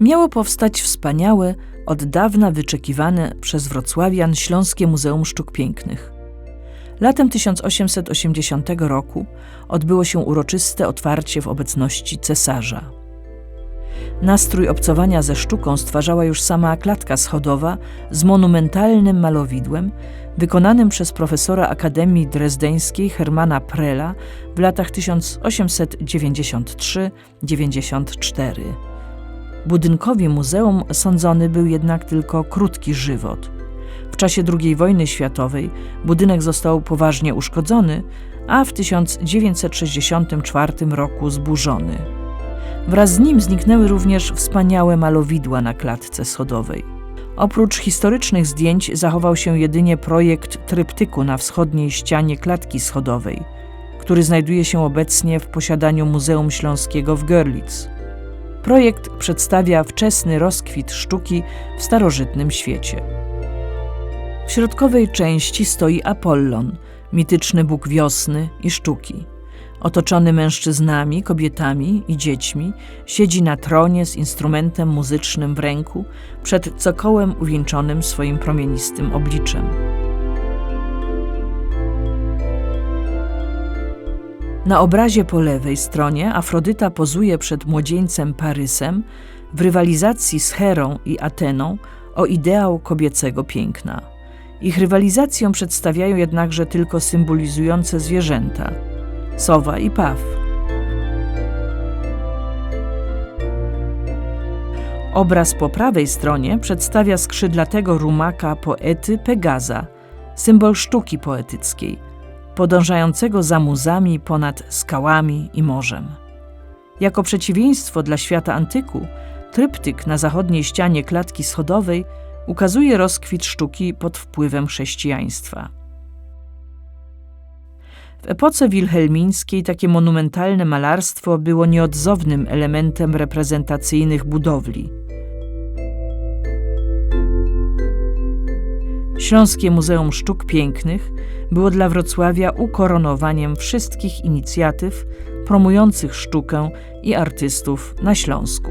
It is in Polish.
miało powstać wspaniałe, od dawna wyczekiwane przez wrocławian Śląskie Muzeum Sztuk Pięknych. Latem 1880 roku odbyło się uroczyste otwarcie w obecności cesarza. Nastrój obcowania ze sztuką stwarzała już sama klatka schodowa z monumentalnym malowidłem, wykonanym przez profesora Akademii Drezdeńskiej Hermana Prela w latach 1893-94. Budynkowi muzeum sądzony był jednak tylko krótki żywot. W czasie II wojny światowej budynek został poważnie uszkodzony, a w 1964 roku zburzony. Wraz z nim zniknęły również wspaniałe malowidła na klatce schodowej. Oprócz historycznych zdjęć zachował się jedynie projekt tryptyku na wschodniej ścianie klatki schodowej, który znajduje się obecnie w posiadaniu Muzeum Śląskiego w Görlitz. Projekt przedstawia wczesny rozkwit sztuki w starożytnym świecie. W środkowej części stoi Apollon, mityczny bóg wiosny i sztuki. Otoczony mężczyznami, kobietami i dziećmi, siedzi na tronie z instrumentem muzycznym w ręku przed cokołem uwieńczonym swoim promienistym obliczem. Na obrazie po lewej stronie Afrodyta pozuje przed młodzieńcem Parysem w rywalizacji z Herą i Ateną o ideał kobiecego piękna. Ich rywalizację przedstawiają jednakże tylko symbolizujące zwierzęta sowa i paw. Obraz po prawej stronie przedstawia skrzydlatego rumaka poety Pegaza, symbol sztuki poetyckiej, podążającego za muzami ponad skałami i morzem. Jako przeciwieństwo dla świata antyku, tryptyk na zachodniej ścianie klatki schodowej ukazuje rozkwit sztuki pod wpływem chrześcijaństwa. W epoce wilhelmińskiej takie monumentalne malarstwo było nieodzownym elementem reprezentacyjnych budowli. Śląskie Muzeum Sztuk Pięknych było dla Wrocławia ukoronowaniem wszystkich inicjatyw promujących sztukę i artystów na Śląsku.